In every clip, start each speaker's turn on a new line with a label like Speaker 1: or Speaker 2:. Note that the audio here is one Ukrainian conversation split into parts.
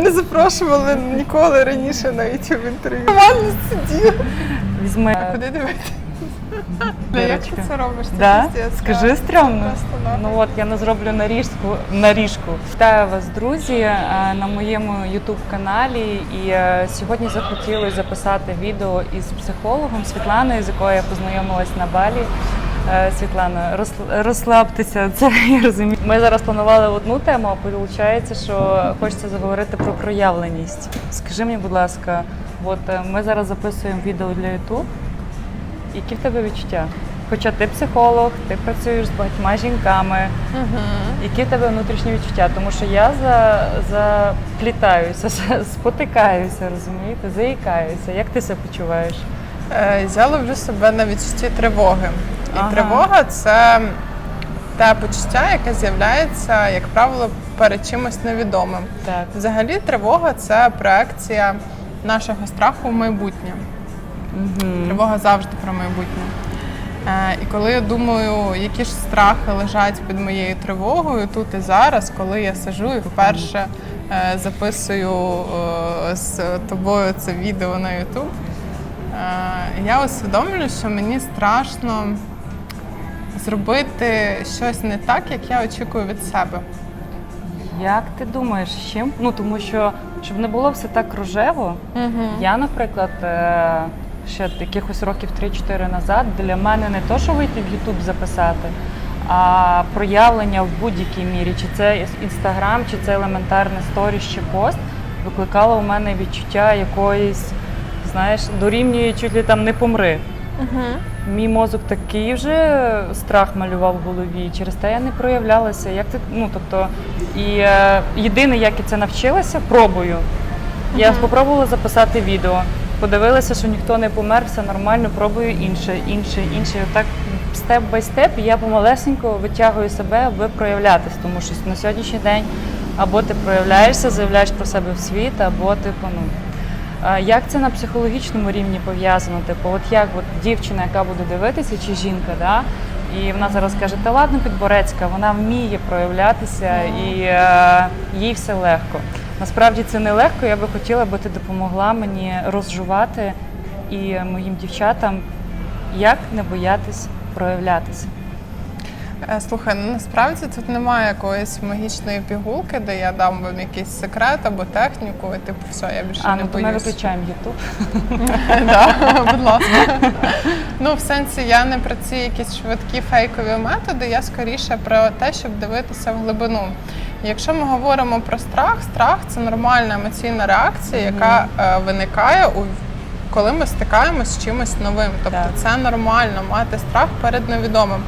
Speaker 1: не запрошували ніколи раніше на youtube інтерв'ю. Команда сиділа.
Speaker 2: Візьми.
Speaker 1: А куди дивитися? Як ти це робиш? Це
Speaker 2: Да?
Speaker 1: пиздец,
Speaker 2: Скажи стрьомно. Ну от я не зроблю наріжку. наріжку. Вітаю вас, друзі, е, на моєму youtube каналі. І е, сьогодні захотілося записати відео із психологом Світланою, з якою я познайомилась на балі. Е, Світлана, розслабтеся, це я розумію. Ми зараз планували одну тему, а виходить, що хочеться заговорити про проявленість. Скажи мені, будь ласка, от е, ми зараз записуємо відео для YouTube. Які в тебе відчуття? Хоча ти психолог, ти працюєш з багатьма жінками. Які в тебе внутрішні відчуття? Тому що я за, заплітаюся, спотикаюся, розумієте, заїкаюся. Як ти себе почуваєш?
Speaker 1: Е, Я ловлю себе на відчутті тривоги. І
Speaker 2: Ага.
Speaker 1: тривога це те почуття, яке з'являється, як правило, перед чимось невідомим.
Speaker 2: Так.
Speaker 1: Взагалі, тривога це проекція нашого страху в майбутнє.
Speaker 2: Угу.
Speaker 1: Тривога завжди про майбутнє. Е, і коли я думаю, які ж страхи лежать під моєю тривогою тут і зараз, коли я сижу і вперше е, записую е, з тобою це відео на YouTube, е, я усвідомлюю, що мені страшно зробити щось не так, як я очікую від себе.
Speaker 2: Як ти думаєш, з чим? Ну тому що щоб не було все так рожево, я, наприклад, е, ще якихось років 3-4 назад для мене не то, що вийти в YouTube записати, а проявлення в будь-якій мірі, чи це інстаграм, чи це елементарне сторіс, чи пост, викликало у мене відчуття якоїсь, знаєш, дорівнює чуть ли там не помри. Мій мозок такий вже страх малював в голові. Через те я не проявлялася. Як ти, ну тобто, і е, єдине, як я це навчилася, пробую. Я спробувала записати відео, подивилася, що ніхто не помер, все нормально, пробую інше, інше, інше. І Отак степ бай степ, і я помалесенько витягую себе, аби проявлятись. Тому що на сьогоднішній день або ти проявляєшся, заявляєш про себе в світ, або типу, ну. Як це на психологічному рівні пов'язано? Типу, от як от дівчина, яка буде дивитися, чи жінка, да? і вона зараз каже, та ладно, підборецька, вона вміє проявлятися і е, їй все легко. Насправді це не легко. Я би хотіла, аби ти допомогла мені розжувати і моїм дівчатам, як не боятись проявлятися.
Speaker 1: Е, Слухай, ну насправді тут немає якоїсь магічної пігулки, де я дам вам якийсь секрет або техніку, і типу, все, я більше
Speaker 2: А,
Speaker 1: не
Speaker 2: ну то ми виключаємо Ютуб.
Speaker 1: Будь ласка. Ну, в сенсі, я не про ці якісь швидкі фейкові методи, я скоріше про те, щоб дивитися в глибину. Якщо ми говоримо про страх, страх це нормальна емоційна реакція, яка е, виникає у коли ми стикаємось з чимось новим. Тобто
Speaker 2: Так.
Speaker 1: це нормально мати страх перед невідомим.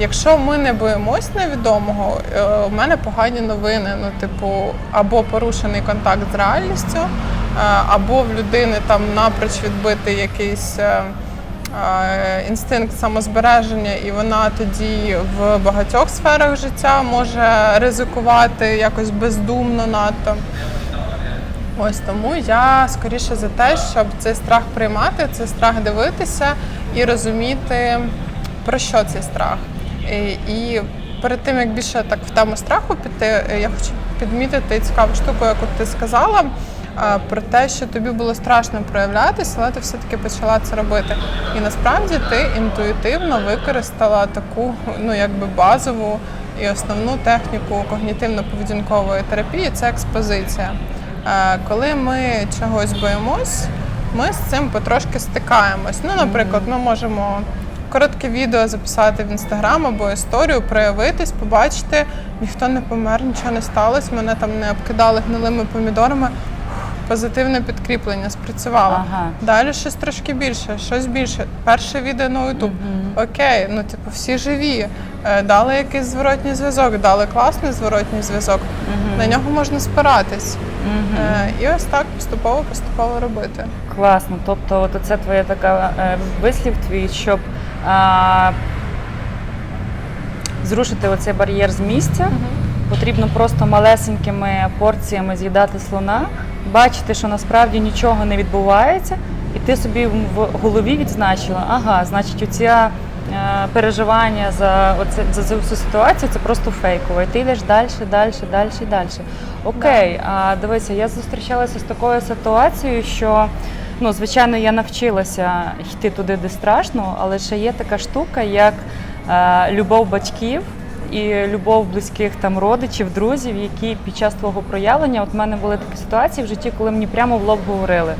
Speaker 1: Якщо ми не боїмось невідомого, е, у мене погані новини. Ну, типу, або порушений контакт з реальністю, е, або в людини там напроч відбитий якийсь. е, Інстинкт самозбереження, і вона тоді в багатьох сферах життя може ризикувати якось бездумно надто. Ось тому я скоріше за те, щоб цей страх приймати, цей страх дивитися і розуміти, про що цей страх. І, і перед тим як більше так в тему страху піти, е, я хочу підмітити цікаву штуку, яку ти сказала. е, Про те, що тобі було страшно проявлятися, але ти все-таки почала це робити. І насправді ти інтуїтивно використала таку, ну якби базову і основну техніку когнітивно-поведінкової терапії це експозиція. Е, Коли ми чогось боїмось, ми з цим потрошки стикаємось. Ну, наприклад, ми можемо коротке відео записати в інстаграм або історію, проявитись, побачити, ніхто не помер, нічого не сталося, мене там не обкидали гнилими помідорами. Позитивне підкріплення спрацювало.
Speaker 2: Ага.
Speaker 1: Далі щось трошки більше, щось більше. Перше відео на YouTube. Окей, ну типу всі живі. Е, Дали якийсь зворотній зв'язок, дали класний зворотній зв'язок. На нього можна спиратись. Е, І ось так поступово поступово робити.
Speaker 2: Класно. Тобто, от це твоя така е, вислів твій, щоб а, зрушити оцей бар'єр з місця. Потрібно просто малесенькими порціями з'їдати слона, бачити, що насправді нічого не відбувається, і ти собі в голові відзначила, ага, значить, оця переживання за оце за цю всю ситуацію це просто фейково. І ти йдеш далі, далі, далі, далі. Окей, а дивися, я зустрічалася з такою ситуацією, що ну, звичайно, я навчилася йти туди, де страшно, але ще є така штука, як е, любов батьків. І любов близьких там родичів, друзів, які під час твого проявлення, от в мене були такі ситуації в житті, коли мені прямо в лоб говорили: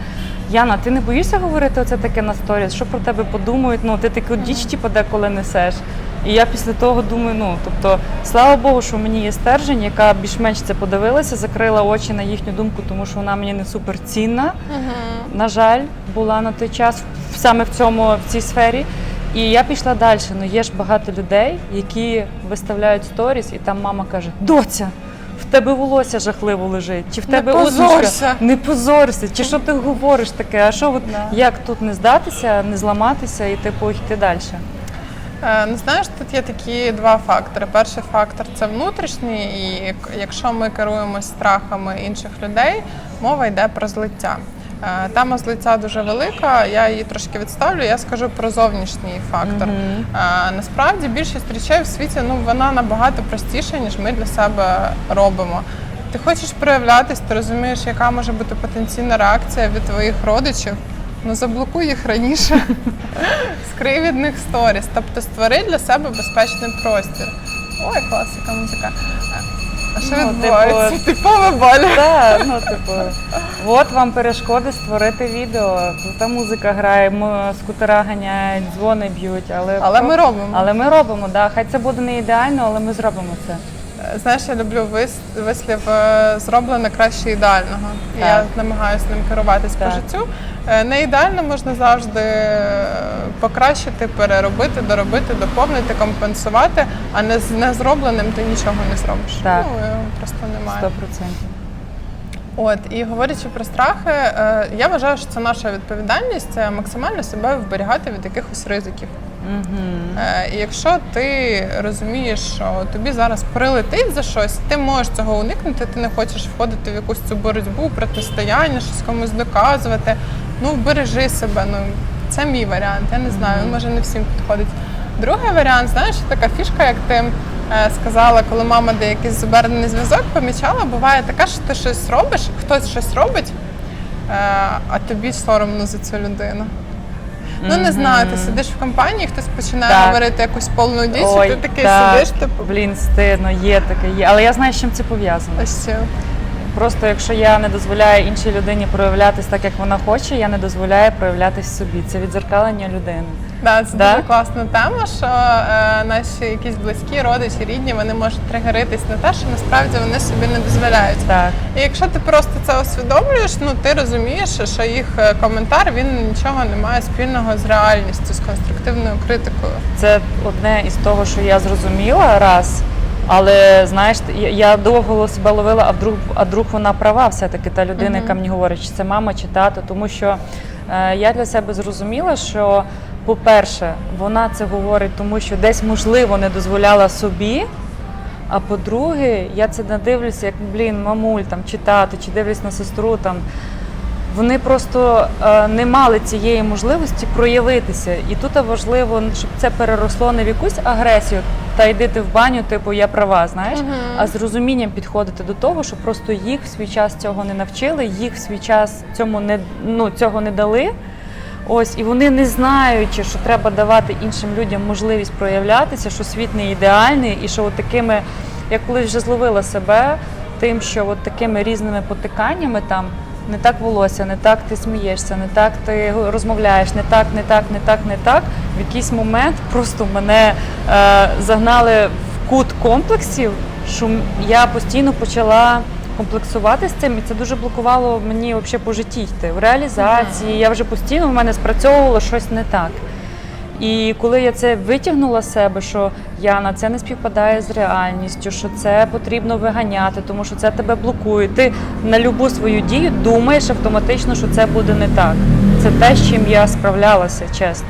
Speaker 2: Яна, ти не боїшся говорити оце таке на сторіс? Що про тебе подумають? Ну ти таку діч типу, деколи несеш. І я після того думаю, ну тобто, слава Богу, що в мені є стержень, яка більш-менш це подивилася, закрила очі на їхню думку, тому що вона мені не супер цінна. На жаль, була на той час саме в цьому в цій сфері. І я пішла далі. Ну є ж багато людей, які виставляють сторіс, і там мама каже: Доця, тебе волосся жахливо лежить, чи в
Speaker 1: Не
Speaker 2: тебе
Speaker 1: позорся!»
Speaker 2: Не позорся, чи що ти говориш таке? А що от
Speaker 1: Да.
Speaker 2: як тут не здатися, не зламатися і типу йти далі?
Speaker 1: Е, Ну, знаєш, тут є такі два фактори. Перший фактор це внутрішній, і як- якщо ми керуємось страхами інших людей, мова йде про злиття. Е, Тема злиття дуже велика, я її трошки відставлю. Я скажу про зовнішній фактор. Е, Насправді більшість речей в світі ну вона набагато простіша, ніж ми для себе робимо. Ти хочеш проявлятись, ти розумієш, яка може бути потенційна реакція від твоїх родичів. Ну заблокуй їх раніше. Скрий від них сторіс, тобто створи для себе безпечний простір. Ой, класика музика. А що
Speaker 2: Ну,
Speaker 1: відбувається?
Speaker 2: типу-
Speaker 1: Типова баля.
Speaker 2: Так, ну типу, от вам перешкоди створити відео. Тут музика грає, м- скутера ганяють, дзвони б'ють, але
Speaker 1: Але ми робимо.
Speaker 2: Але ми робимо, да. Хай це буде не ідеально, але ми зробимо це.
Speaker 1: Знаєш, я люблю вислів е, зроблене краще ідеального.
Speaker 2: Так.
Speaker 1: Я намагаюся ним керуватись по життю. Е, Не ідеально можна завжди е, покращити, переробити, доробити, доповнити, компенсувати, а не з не зробленим ти нічого не зробиш.
Speaker 2: Так.
Speaker 1: Ну його просто немає.
Speaker 2: Сто процентів.
Speaker 1: От і говорячи про страхи, я вважаю, що це наша відповідальність максимально себе вберігати від якихось ризиків.
Speaker 2: Угу.
Speaker 1: І якщо ти розумієш, що тобі зараз прилетить за щось, ти можеш цього уникнути, ти не хочеш входити в якусь цю боротьбу, протистояння, щось комусь доказувати. Ну, бережи себе. Ну це мій варіант. Я не знаю, він може не всім підходить. Другий варіант, знаєш, така фішка, як ти е, сказала, коли мама де якийсь зобернений зв'язок помічала, буває така, що ти щось робиш, хтось щось робить, е, а тобі соромно за цю людину. Ну не знаю, ти сидиш в компанії, хтось починає
Speaker 2: Так.
Speaker 1: говорити якусь повну діч, і ти такий
Speaker 2: так.
Speaker 1: сидиш, типу,
Speaker 2: Блін, стидно, є таке, є. Але я знаю, з чим це пов'язано.
Speaker 1: що.
Speaker 2: Просто якщо я не дозволяю іншій людині проявлятись так, як вона хоче, я не дозволяю проявлятись собі. Це відзеркалення людини.
Speaker 1: Да, це
Speaker 2: Да?
Speaker 1: дуже класна тема, що е, наші якісь близькі, родичі, рідні, вони можуть тригеритись на те, що насправді вони собі не дозволяють.
Speaker 2: Так.
Speaker 1: І якщо ти просто це усвідомлюєш, ну ти розумієш, що їх е, коментар він нічого не має спільного з реальністю, з конструктивною критикою.
Speaker 2: Це одне із того, що я зрозуміла раз. Але знаєш, я- довго себе ловила, а вдруг, а вдруг вона права, все-таки та людина, яка мені говорить, чи це мама, чи тато. Тому що е, я для себе зрозуміла, що, по-перше, вона це говорить, тому що десь можливо не дозволяла собі. А по-друге, я це надивлюся, як блін, мамуль там чи тато, чи дивлюсь на сестру там. Вони просто е, не мали цієї можливості проявитися. І тут важливо, щоб це переросло не в якусь агресію, та йди ти в баню, типу я права, знаєш, а з розумінням підходити до того, що просто їх в свій час цього не навчили, їх в свій час цьому не ну цього не дали. Ось і вони не знаючи, що треба давати іншим людям можливість проявлятися, що світ не ідеальний, і що от такими, я колись вже зловила себе тим, що от такими різними потиканнями там не так волосся, не так ти смієшся, не так ти розмовляєш, не так, не так, не так, не так. В якийсь момент просто мене е, загнали в кут комплексів, що я постійно почала комплексувати з цим, і це дуже блокувало мені взагалі по житті йти в реалізації. Я вже постійно в мене спрацьовувало щось не так. І коли я це витягнула з себе, що Яна, це не співпадає з реальністю, що це потрібно виганяти, тому що це тебе блокує. Ти на любу свою дію думаєш автоматично, що це буде не так. Це те, з чим я справлялася, чесно.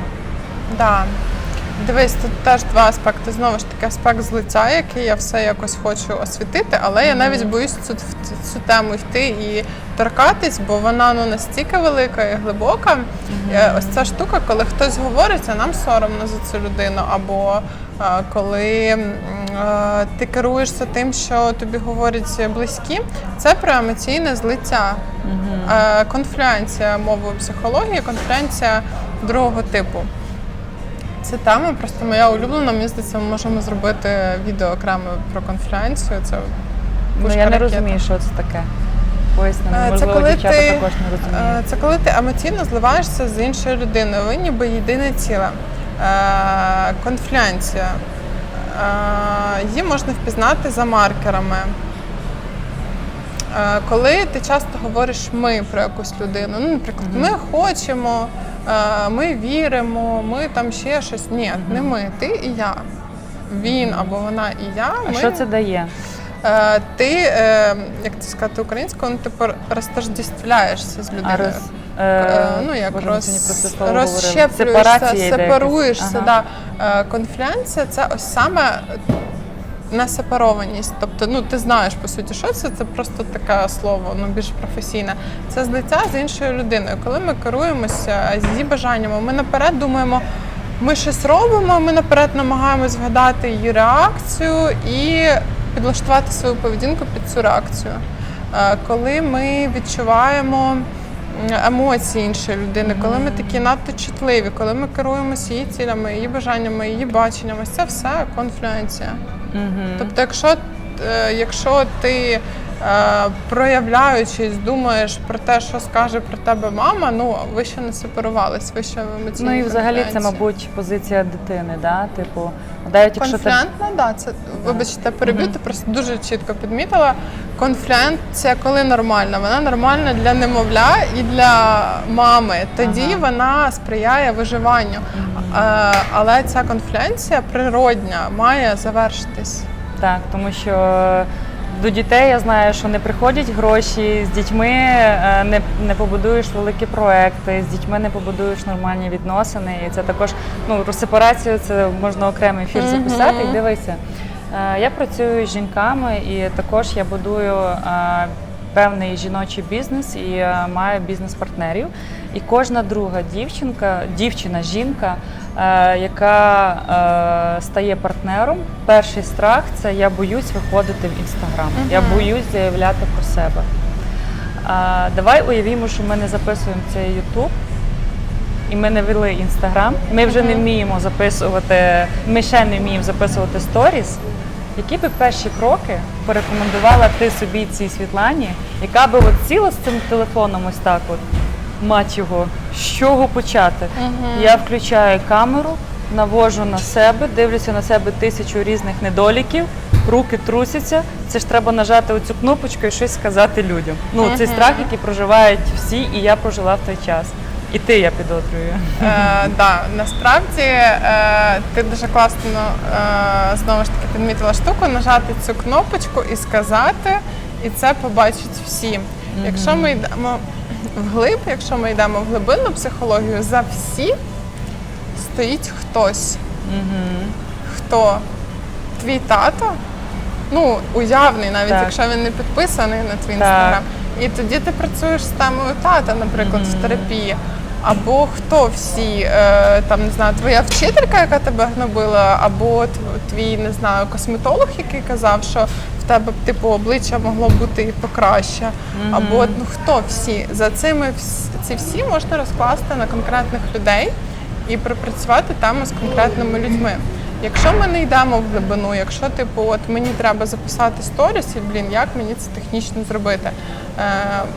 Speaker 1: Да. Дивись, тут теж два аспекти. Знову ж таки, аспект злиття, який я все якось хочу освітити, але я навіть боюсь цю, в цю- цю тему йти і торкатись, бо вона ну настільки велика і глибока. Е, Ось ця штука, коли хтось говорить, а нам соромно за цю людину, або е, коли м, е, ти керуєшся тим, що тобі говорять близькі, це про емоційне злиття. Е, Конфлюенція мовою психології, конфлюенція другого типу. Це тема просто моя улюблена. Мені здається, ми можемо зробити відео окремо про конфлюенцію. Це
Speaker 2: Ну я не розумію, що це таке. Поясни,
Speaker 1: Е, Це
Speaker 2: можливо,
Speaker 1: коли
Speaker 2: дівчата
Speaker 1: ти,
Speaker 2: також не
Speaker 1: е,
Speaker 2: розуміють.
Speaker 1: це коли ти емоційно зливаєшся з іншою людиною. Ви ніби єдине ціле. Е, Конфлюенція. Е, Її можна впізнати за маркерами. Е, Коли ти часто говориш ми про якусь людину, ну, наприклад, ми хочемо, ми віримо, ми там ще щось. Ні, не ми, ти і я. Він або вона і я.
Speaker 2: А
Speaker 1: ми...
Speaker 2: що це дає?
Speaker 1: Е, Ти, е, як це сказати українською, ну, типу розтождествляєшся з людиною.
Speaker 2: А роз,
Speaker 1: Е, ну, як
Speaker 2: Боже,
Speaker 1: роз, розщеплюєшся, сепаруєшся.
Speaker 2: якась.
Speaker 1: Да. Е, Конфлюенція це ось саме несепарованість. Тобто, ну ти знаєш по суті, що це, це просто таке слово, ну більш професійне. Це злиття з іншою людиною. Коли ми керуємося з її бажаннями, ми наперед думаємо. Ми щось робимо, ми наперед намагаємось вгадати її реакцію і підлаштувати свою поведінку під цю реакцію. Е, Коли ми відчуваємо емоції іншої людини, коли ми такі надто чутливі, коли ми керуємося її цілями, її бажаннями, її баченням, ось це все конфлюенція.
Speaker 2: Мгм.
Speaker 1: Тобто, якщо, е, якщо ти проявляючись, думаєш про те, що скаже про тебе мама, ну ви ще не сепарувались, ви ще в емоційній
Speaker 2: Ну і взагалі це, мабуть, позиція дитини, да? Типу, навіть якщо ти
Speaker 1: да, це вибачте, переб'ю, ти просто дуже чітко підмітила. Конфлюенція, коли нормальна, вона нормальна для немовля і для мами. Тоді
Speaker 2: Ага.
Speaker 1: вона сприяє виживанню. Е, але ця конфлюенція природня має завершитись.
Speaker 2: Так, тому що до дітей я знаю, що не приходять гроші, з дітьми е, не, не побудуєш великі проекти, з дітьми не побудуєш нормальні відносини. І це також ну, про сепарацію це можна окремий ефір записати. І дивися, е, я працюю з жінками і також я будую. е, Певний жіночий бізнес і маю бізнес-партнерів. І кожна друга дівчинка, дівчина, жінка, е, яка е, стає партнером, перший страх це я боюсь виходити в інстаграм. Я боюсь заявляти про себе. Давай уявімо, що ми не записуємо цей Ютуб. І ми не вели інстаграм. Ми вже не вміємо записувати, ми ще не вміємо записувати сторіс. Які би перші кроки порекомендувала ти собі цій Світлані, яка би от сіла з цим телефоном ось так от, мать його, з чого почати? Я включаю камеру, навожу на себе, дивлюся на себе тисячу різних недоліків, руки трусяться. Це ж треба нажати оцю кнопочку і щось сказати людям. Ну, цей страх, який проживають всі, і я прожила в той час. І ти, я підозрюю.
Speaker 1: Е, да, насправді е, ти дуже класно е, знову ж таки підмітила штуку, нажати цю кнопочку і сказати, і це побачать всі. Якщо ми йдемо вглиб, якщо ми йдемо в глибинну психологію, за всі стоїть хтось. Хто? Твій тато? Ну, уявний, навіть
Speaker 2: Так.
Speaker 1: якщо він не підписаний на твій інстаграм. І тоді ти працюєш з темою тата, наприклад, в терапії. Або хто всі, е, там не знаю, твоя вчителька, яка тебе гнобила, або тв- твій не знаю, косметолог, який казав, що в тебе типу обличчя могло бути покраще. Або ну хто всі за цими ці всі можна розкласти на конкретних людей і пропрацювати там з конкретними людьми. Якщо ми не йдемо в глибину, якщо типу, от мені треба записати сторіс, і блін, як мені це технічно зробити? Е,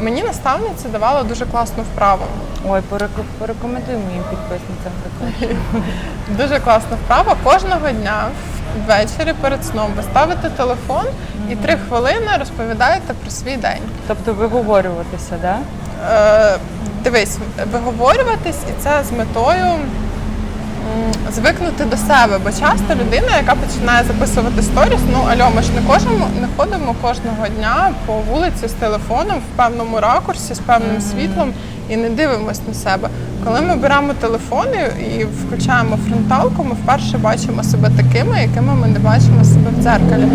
Speaker 1: мені наставниця давала дуже класну вправу.
Speaker 2: Ой, пореко- порекомендуй моїм підписницям також.
Speaker 1: Дуже класна вправа. Кожного дня ввечері перед сном ви ставите телефон і три хвилини розповідаєте про свій день.
Speaker 2: Тобто виговорюватися, да?
Speaker 1: Е, дивись, виговорюватись, і це з метою звикнути до себе. Бо часто людина, яка починає записувати сторіс, ну альо, ми ж не кожному не ходимо кожного дня по вулиці з телефоном в певному ракурсі, з певним світлом і не дивимось на себе. Коли ми беремо телефони і включаємо фронталку, ми вперше бачимо себе такими, якими ми не бачимо себе в дзеркалі.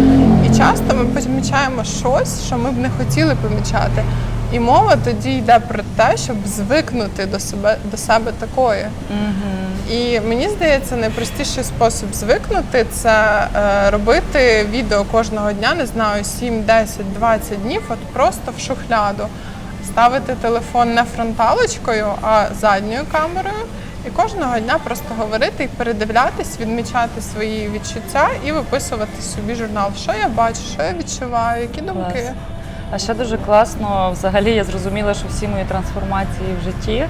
Speaker 1: І часто ми помічаємо щось, що ми б не хотіли помічати. І мова тоді йде про те, щоб звикнути до себе до себе такої. І мені здається, найпростіший спосіб звикнути це е, робити відео кожного дня, не знаю, 7, 10, 20 днів, от просто в шухляду. Ставити телефон не фронталочкою, а задньою камерою. І кожного дня просто говорити і передивлятись, відмічати свої відчуття і виписувати собі журнал, що я бачу, що я відчуваю, які думки.
Speaker 2: А ще дуже класно, взагалі я зрозуміла, що всі мої трансформації в житті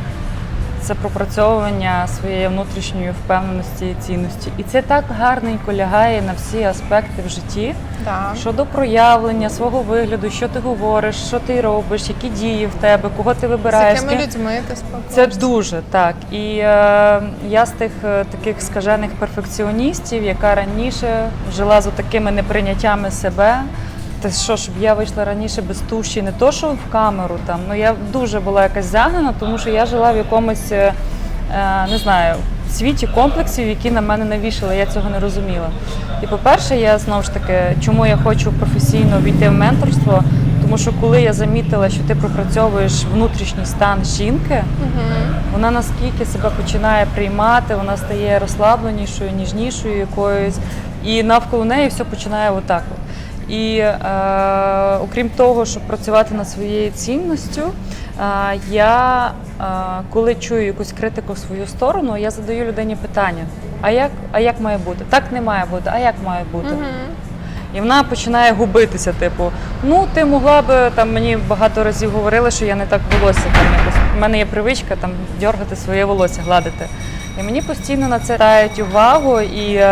Speaker 2: це пропрацьовування своєї внутрішньої впевненості і цінності. І це так гарненько лягає на всі аспекти в житті.
Speaker 1: Да.
Speaker 2: Щодо проявлення свого вигляду, що ти говориш, що ти робиш, які дії в тебе, кого ти вибираєш. з
Speaker 1: якими людьми ти спілкуєшся?
Speaker 2: Це дуже так. І е, я з тих е, таких скажених перфекціоністів, яка раніше жила за такими неприйняттями себе. Та що, щоб я вийшла раніше без туші, не то, що в камеру там. Ну я дуже була якась загнана, тому що я жила в якомусь, е, е, не знаю, світі комплексів, які на мене навішали. Я цього не розуміла. І по-перше, я знову ж таки, чому я хочу професійно війти в менторство, тому що коли я замітила, що ти пропрацьовуєш внутрішній стан жінки, вона наскільки себе починає приймати, вона стає розслабленішою, ніжнішою якоюсь, і навколо неї все починає отак. От. І е, окрім того, щоб працювати над своєю цінністю, е, я е, коли чую якусь критику в свою сторону, я задаю людині питання: а як, а як має бути? Так не має бути, а як має бути? І вона починає губитися, типу, ну ти могла би там мені багато разів говорили, що я не так волосся там якось. У мене є привичка там дергати своє волосся, гладити. І мені постійно на це звертають увагу, і е,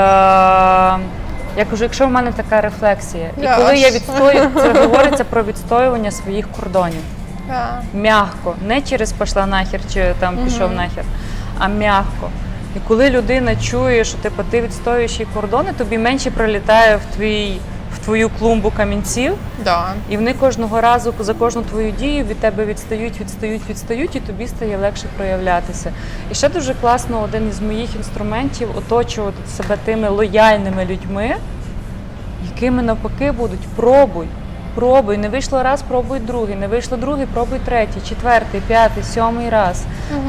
Speaker 2: я кажу, якщо в мене така рефлексія, і коли я
Speaker 1: відстоюю,
Speaker 2: відстою, це говориться про відстоювання своїх кордонів. М'ягко, не через пішла нахер чи там пішов нахер, а м'ягко. І коли людина чує, що типу, ти відстоюєш її кордони, тобі менше прилітає в твій твою клумбу камінців,
Speaker 1: Да.
Speaker 2: і вони кожного разу за кожну твою дію від тебе відстають, відстають, відстають, і тобі стає легше проявлятися. І ще дуже класно один із моїх інструментів оточувати себе тими лояльними людьми, якими навпаки будуть пробуй. Пробуй, не вийшло раз, пробуй другий, не вийшло другий, пробуй третій, четвертий, п'ятий, сьомий раз.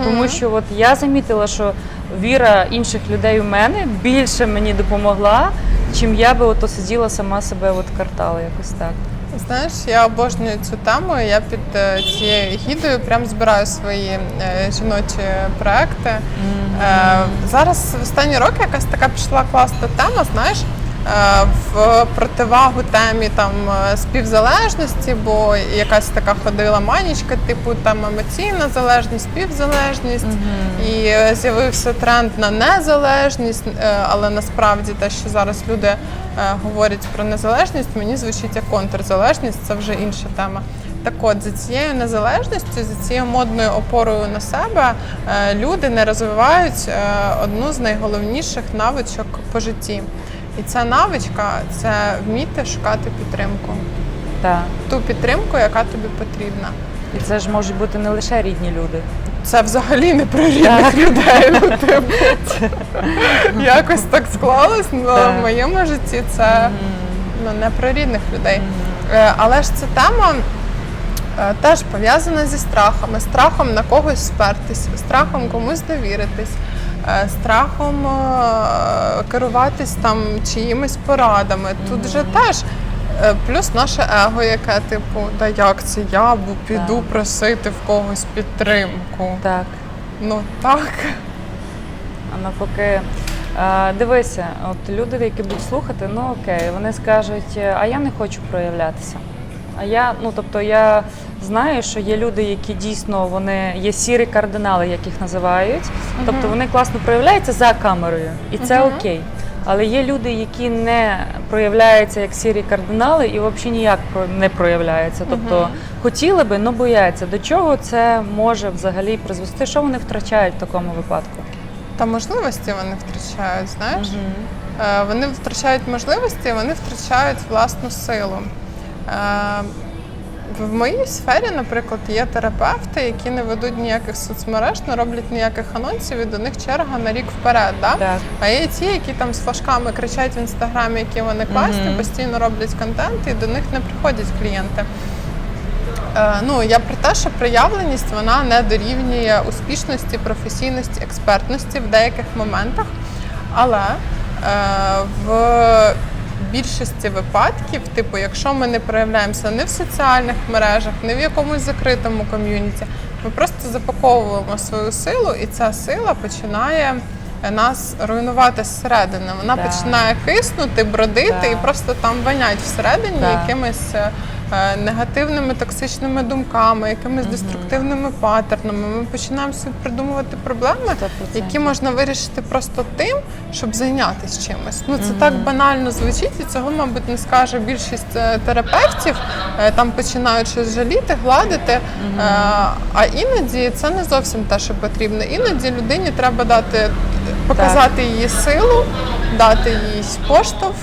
Speaker 2: Тому що от я замітила, що віра інших людей у мене більше мені допомогла, чим я би ото сиділа сама себе от картала якось так.
Speaker 1: Знаєш, я обожнюю цю тему. Я під е, цією гідою прям збираю свої е, жіночі проекти. Е, зараз в останні роки якась така пішла класна тема, знаєш. Е, В противагу темі там е, співзалежності, бо якась така ходила манічка, типу там емоційна залежність, співзалежність, і е, з'явився тренд на незалежність, але насправді те, що зараз люди говорять про незалежність, мені звучить як контрзалежність, це вже інша тема. Так от, за цією незалежністю, за цією модною опорою на себе, люди не розвивають одну з найголовніших навичок по житті. І ця навичка це вміти шукати підтримку.
Speaker 2: Так.
Speaker 1: Ту підтримку, яка тобі потрібна.
Speaker 2: І це ж можуть бути не лише рідні люди.
Speaker 1: Це взагалі не про рідних людей. Ну, типу, якось так склалось. Ну,
Speaker 2: Так.
Speaker 1: в моєму житті це ну, не про рідних людей. Е, Але ж ця тема е, теж пов'язана зі страхами, страхом на когось спертись, страхом комусь довіритись, страхом е, керуватись там чиїмись порадами. Тут же теж. е, Плюс наше его, яке типу, да як це я піду
Speaker 2: Так.
Speaker 1: просити в когось підтримку.
Speaker 2: Так.
Speaker 1: Ну так.
Speaker 2: А навпаки, е, дивися, от люди, які будуть слухати, ну окей, вони скажуть, е, а я не хочу проявлятися. А я, ну тобто, я знаю, що є люди, які дійсно вони є сірі кардинали, як їх називають. Тобто вони класно проявляються за камерою, і це
Speaker 1: Мгм.
Speaker 2: окей. Але є люди, які не проявляються як сірі кардинали і взагалі ніяк про- не проявляються. Тобто
Speaker 1: Мгм.
Speaker 2: хотіли би, але бояться. До чого це може взагалі призвести? Що вони втрачають в такому випадку?
Speaker 1: Та можливості вони втрачають, знаєш? Е, Вони втрачають можливості, вони втрачають власну силу. Е, В моїй сфері, наприклад, є терапевти, які не ведуть ніяких соцмереж, не роблять ніяких анонсів, і до них черга на рік вперед. Да?
Speaker 2: Так.
Speaker 1: А є ті, які там з флажками кричать в інстаграмі, які вони класні,
Speaker 2: Мгм.
Speaker 1: постійно роблять контент, і до них не приходять клієнти. Е, Ну, я про те, що проявленість вона не дорівнює успішності, професійності, експертності в деяких моментах. Але е, в більшості випадків, типу, якщо ми не проявляємося не в соціальних мережах, не в якомусь закритому ком'юніті, ми просто запаковуємо свою силу, і ця сила починає нас руйнувати зсередини. Вона
Speaker 2: да.
Speaker 1: починає киснути, бродити
Speaker 2: да.
Speaker 1: і просто там вонять всередині
Speaker 2: да.
Speaker 1: якимись е, негативними токсичними думками, якимись деструктивними паттернами. Ми починаємо собі придумувати проблеми,
Speaker 2: 100%.
Speaker 1: які можна вирішити просто тим, щоб зайнятися чимось. Ну це так банально звучить, і цього, мабуть, не скаже більшість е, терапевтів. Е, Там починають щось жаліти, гладити. Е, А іноді це не зовсім те, що потрібно. Іноді людині треба дати показати її силу, дати їй поштовх.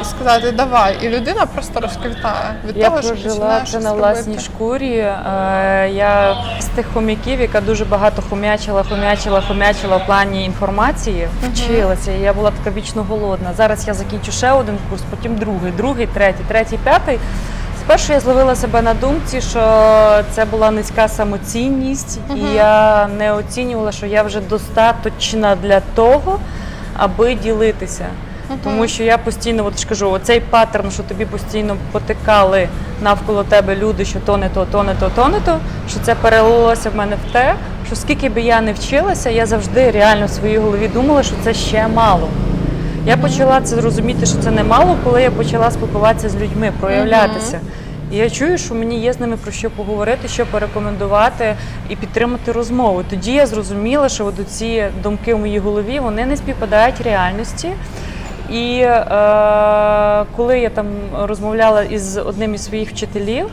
Speaker 1: І сказати давай, і людина просто розквітає від
Speaker 2: Я
Speaker 1: того, що
Speaker 2: прожила це на власній шкурі. Е, Я з тих хомяків, яка дуже багато хомячила, хомячила, хомячила в плані інформації, вчилася. І я була така вічно голодна. Зараз я закінчу ще один курс, потім другий, другий, третій, третій, п'ятий. Спершу я зловила себе на думці, що це була низька самоцінність, і я не оцінювала, що я вже достаточна для того, аби ділитися. Тому що я постійно, от ж кажу, оцей паттерн, що тобі постійно потикали навколо тебе люди, що то не то, то не то, то не то, що це перелилося в мене в те, що скільки би я не вчилася, я завжди реально в своїй голові думала, що це ще мало. Я почала це розуміти, що це не мало, коли я почала спілкуватися з людьми, проявлятися. І я чую, що мені є з ними про що поговорити, що порекомендувати і підтримати розмову. Тоді я зрозуміла, що от ці думки в моїй голові вони не співпадають реальності. І е, коли я там розмовляла із одним із своїх вчителів,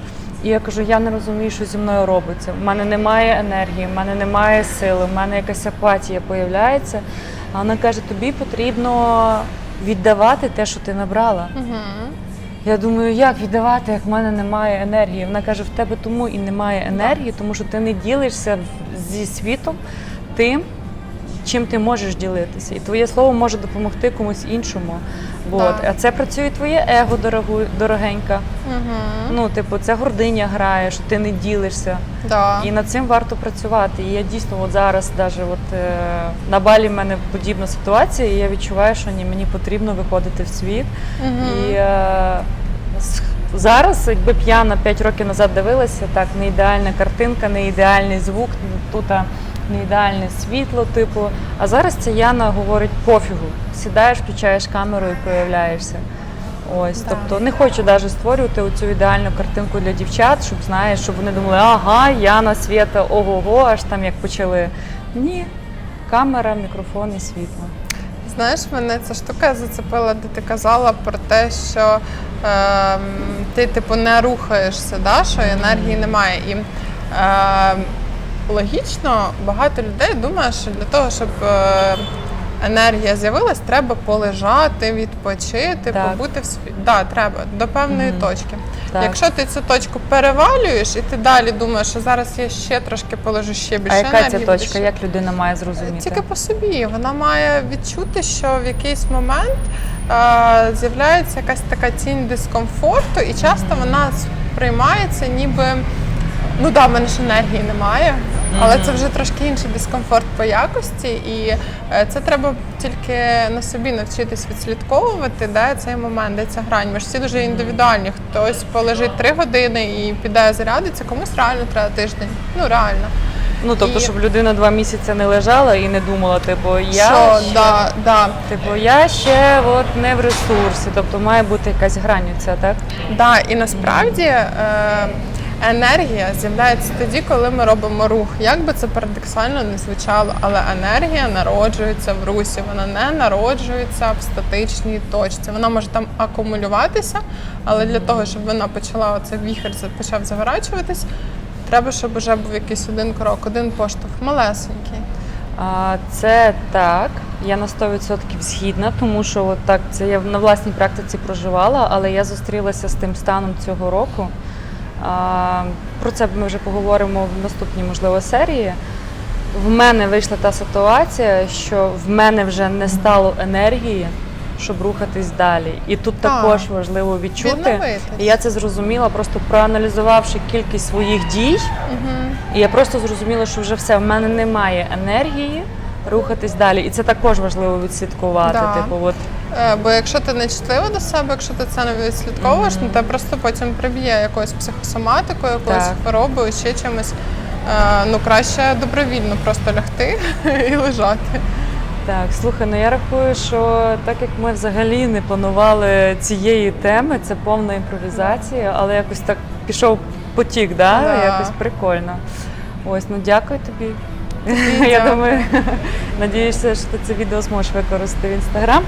Speaker 2: і я кажу, я не розумію, що зі мною робиться. У мене немає енергії, в мене немає сили, в мене якась апатія появляється. А вона каже: тобі потрібно віддавати те, що ти набрала. Я думаю, як віддавати, як в мене немає енергії. Вона каже, в тебе тому і немає енергії, тому що ти не ділишся зі світом тим, чим ти можеш ділитися. І твоє слово може допомогти комусь іншому. От. А це працює твоє его, дорогу, дорогенька. Ну, типу, це гординя грає, що ти не ділишся.
Speaker 1: Да.
Speaker 2: І над цим варто працювати. І я дійсно от зараз, даже от, е, на балі в мене подібна ситуація, і я відчуваю, що ні, мені потрібно виходити в світ. І е, зараз, якби я 5 років назад дивилася, так, не ідеальна картинка, не ідеальний звук, тут не ідеальне світло, типу. А зараз ця Яна говорить пофігу. Сідаєш, включаєш камеру і проявляєшся. Ось,
Speaker 1: Да.
Speaker 2: тобто не хочу навіть створювати цю ідеальну картинку для дівчат, щоб знаєш, щоб вони думали, ага, Яна, Свята, ого-го, аж там як почали. Ні, камера, мікрофон і світло.
Speaker 1: Знаєш, мене ця штука зацепила, де ти казала про те, що ем, ти типу не рухаєшся, да? що енергії немає. І ем, логічно багато людей думає, що для того, щоб е, енергія з'явилась, треба полежати, відпочити,
Speaker 2: Так.
Speaker 1: побути в світі. Да, треба до певної точки.
Speaker 2: Так.
Speaker 1: Якщо ти цю точку перевалюєш, і ти далі думаєш, що зараз я ще трошки положу ще більше
Speaker 2: А яка
Speaker 1: енергії.
Speaker 2: ця точка?
Speaker 1: ще
Speaker 2: Як людина має зрозуміти?
Speaker 1: тільки по собі. Вона має відчути, що в якийсь момент е, з'являється якась така тінь дискомфорту, і часто вона сприймається ніби. Ну да, в мене ж енергії немає, але це вже трошки інший дискомфорт по якості, і е, це треба тільки на собі навчитись відслідковувати, де цей момент, де ця грань. Ми ж всі дуже індивідуальні. Хтось полежить три години і піде зарядиться, комусь реально треба тиждень. Ну реально.
Speaker 2: Ну тобто,
Speaker 1: І-
Speaker 2: щоб людина два місяці не лежала і не думала, типу, я
Speaker 1: що
Speaker 2: ще,
Speaker 1: да, да.
Speaker 2: типу, я ще от не в ресурсі, тобто має бути якась грань ця, так?
Speaker 1: Да, і насправді е, енергія з'являється тоді, коли ми робимо рух. Як би це парадоксально не звучало, але енергія народжується в русі, вона не народжується в статичній точці. Вона може там акумулюватися, але для того, щоб вона почала оцей віхер почав заворачуватись, треба, щоб вже був якийсь один крок, один поштовх, малесенький.
Speaker 2: Це так, я на 100% згідна, тому що от так це я на власній практиці проживала, але я зустрілася з тим станом цього року. А, про це ми вже поговоримо в наступній, можливо, серії. В мене вийшла та ситуація, що в мене вже не стало енергії, щоб рухатись далі. І тут
Speaker 1: Так.
Speaker 2: також важливо відчути. І я це зрозуміла, просто проаналізувавши кількість своїх дій.
Speaker 1: Мгм.
Speaker 2: І я просто зрозуміла, що вже все, в мене немає енергії рухатись далі. І це також важливо відслідкувати.
Speaker 1: Да.
Speaker 2: Типу, от
Speaker 1: Бо якщо ти не чутлива до себе, якщо ти це не відслідковуєш, ну те просто потім приб'є якоюсь психосоматикою, якоюсь
Speaker 2: Так.
Speaker 1: хворобою, ще чимось. Е, Ну краще добровільно просто лягти і лежати.
Speaker 2: Так, слухай, ну я рахую, що так як ми взагалі не планували цієї теми, це повна імпровізація, але якось так пішов потік, да?
Speaker 1: Да.
Speaker 2: якось прикольно. Ось, ну дякую тобі.
Speaker 1: Тобі
Speaker 2: Я думаю, надіюся, що ти це відео зможеш використати в інстаграм.